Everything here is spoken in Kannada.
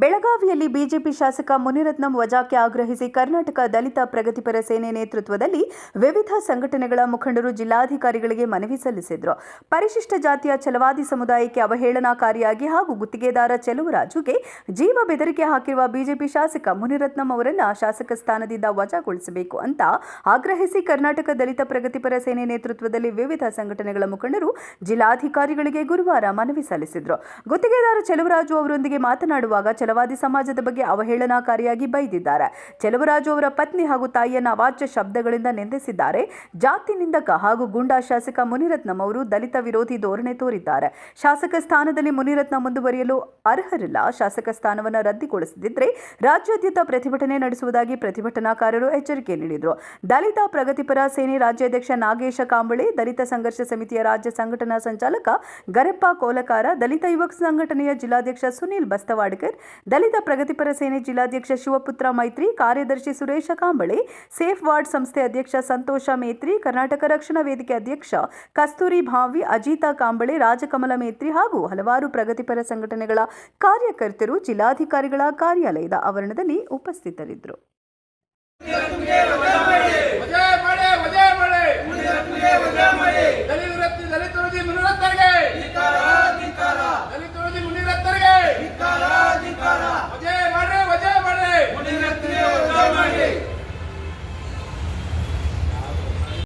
ಬೆಳಗಾವಿಯಲ್ಲಿ ಬಿಜೆಪಿ ಶಾಸಕ ಮುನಿರತ್ನಂ ವಜಾಕ್ಕೆ ಆಗ್ರಹಿಸಿ ಕರ್ನಾಟಕ ದಲಿತ ಪ್ರಗತಿಪರ ಸೇನೆ ನೇತೃತ್ವದಲ್ಲಿ ವಿವಿಧ ಸಂಘಟನೆಗಳ ಮುಖಂಡರು ಜಿಲ್ಲಾಧಿಕಾರಿಗಳಿಗೆ ಮನವಿ ಸಲ್ಲಿಸಿದರು. ಪರಿಶಿಷ್ಟ ಜಾತಿಯ ಚಲವಾದಿ ಸಮುದಾಯಕ್ಕೆ ಅವಹೇಳನಕಾರಿಯಾಗಿ ಹಾಗೂ ಗುತ್ತಿಗೆದಾರ ಚೆಲುವರಾಜುಗೆ ಜೀವ ಬೆದರಿಕೆ ಹಾಕಿರುವ ಬಿಜೆಪಿ ಶಾಸಕ ಮುನಿರತ್ನಂ ಅವರನ್ನು ಶಾಸಕ ಸ್ಥಾನದಿಂದ ವಜಾಗೊಳಿಸಬೇಕು ಅಂತ ಆಗ್ರಹಿಸಿ ಕರ್ನಾಟಕ ದಲಿತ ಪ್ರಗತಿಪರ ಸೇನೆ ನೇತೃತ್ವದಲ್ಲಿ ವಿವಿಧ ಸಂಘಟನೆಗಳ ಮುಖಂಡರು ಜಿಲ್ಲಾಧಿಕಾರಿಗಳಿಗೆ ಗುರುವಾರ ಮನವಿ ಸಲ್ಲಿಸಿದರು. ಗುತ್ತಿಗೆದಾರ ಚೆಲುವರಾಜು ಅವರೊಂದಿಗೆ ಮಾತನಾಡುವಾಗ ಛಲವಾದಿ ಸಮಾಜದ ಬಗ್ಗೆ ಅವಹೇಳನಕಾರಿಯಾಗಿ ಬೈದಿದ್ದಾರೆ. ಚೆಲುವರಾಜು ಅವರ ಪತ್ನಿ ಹಾಗೂ ತಾಯಿಯನ್ನ ಅವಾಚ್ಯ ಶಬ್ದಗಳಿಂದ ನಿಂದಿಸಿದ್ದಾರೆ. ಜಾತಿ ನಿಂದಕ ಹಾಗೂ ಗುಂಡಾ ಶಾಸಕ ಮುನಿರತ್ನಂ ಅವರು ದಲಿತ ವಿರೋಧಿ ಧೋರಣೆ ತೋರಿದ್ದಾರೆ. ಶಾಸಕ ಸ್ಥಾನದಲ್ಲಿ ಮುನಿರತ್ನ ಮುಂದುವರಿಯಲು ಅರ್ಹರಿಲ್ಲ. ಶಾಸಕ ಸ್ಥಾನವನ್ನು ರದ್ದುಗೊಳಿಸದಿದ್ದರೆ ರಾಜ್ಯಾದ್ಯಂತ ಪ್ರತಿಭಟನೆ ನಡೆಸುವುದಾಗಿ ಪ್ರತಿಭಟನಾಕಾರರು ಎಚ್ಚರಿಕೆ ನೀಡಿದರು. ದಲಿತ ಪ್ರಗತಿಪರ ಸೇನೆ ರಾಜ್ಯಾಧ್ಯಕ್ಷ ನಾಗೇಶ ಕಾಂಬಳೆ, ದಲಿತ ಸಂಘರ್ಷ ಸಮಿತಿಯ ರಾಜ್ಯ ಸಂಘಟನಾ ಸಂಚಾಲಕ ಗರೆಪ್ಪ ಕೋಲಕಾರ, ದಲಿತ ಯುವಕ ಸಂಘಟನೆಯ ಜಿಲ್ಲಾಧ್ಯಕ್ಷ ಸುನೀಲ್ ಬಸ್ತವಾಡ್ಕರ್ ದಲಿತ ಪ್ರಗತಿಪರ ಸೇನೆ ಜಿಲ್ಲಾಧ್ಯಕ್ಷ ಶಿವಪುತ್ರ ಮೈತ್ರಿ, ಕಾರ್ಯದರ್ಶಿ ಸುರೇಶ ಕಾಂಬಳೆ, ಸೇಫ್ ವಾರ್ಡ್ ಸಂಸ್ಥೆ ಅಧ್ಯಕ್ಷ ಸಂತೋಷ ಮೇತ್ರಿ, ಕರ್ನಾಟಕ ರಕ್ಷಣಾ ವೇದಿಕೆ ಅಧ್ಯಕ್ಷ ಕಸ್ತೂರಿ ಭಾವಿ, ಅಜಿತಾ ಕಾಂಬಳೆ, ರಾಜಕಮಲ ಮೇತ್ರಿ ಹಾಗೂ ಹಲವಾರು ಪ್ರಗತಿಪರ ಸಂಘಟನೆಗಳ ಕಾರ್ಯಕರ್ತರು, ಜಿಲ್ಲಾಧಿಕಾರಿಗಳ ಕಾರ್ಯಾಲಯದ ಆವರಣದಲ್ಲಿ ಉಪಸ್ಥಿತರಿದ್ದರು.